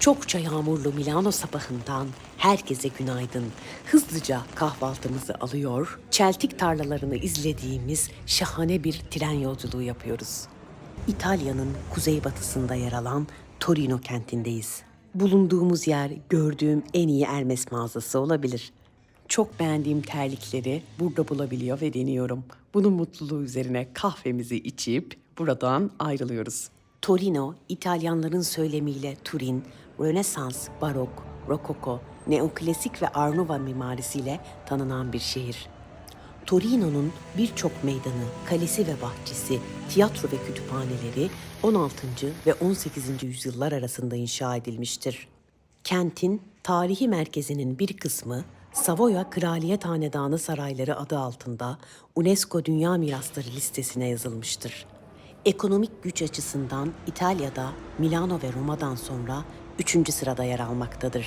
Çokça yağmurlu Milano sabahından herkese günaydın. Hızlıca kahvaltımızı alıyor, çeltik tarlalarını izlediğimiz şahane bir tren yolculuğu yapıyoruz. İtalya'nın kuzeybatısında yer alan Torino kentindeyiz. Bulunduğumuz yer gördüğüm en iyi Hermes mağazası olabilir. Çok beğendiğim terlikleri burada bulabiliyor ve deniyorum. Bunun mutluluğu üzerine kahvemizi içip buradan ayrılıyoruz. Torino, İtalyanların söylemiyle Turin, Rönesans, Barok, Rokoko, Neoklasik ve Arnova mimarisiyle tanınan bir şehir. Torino'nun birçok meydanı, kalesi ve bahçesi, tiyatro ve kütüphaneleri 16. ve 18. yüzyıllar arasında inşa edilmiştir. Kentin tarihi merkezinin bir kısmı Savoya Kraliyet Hanedanı Sarayları adı altında UNESCO Dünya Mirasları listesine yazılmıştır. Ekonomik güç açısından İtalya'da Milano ve Roma'dan sonra üçüncü sırada yer almaktadır.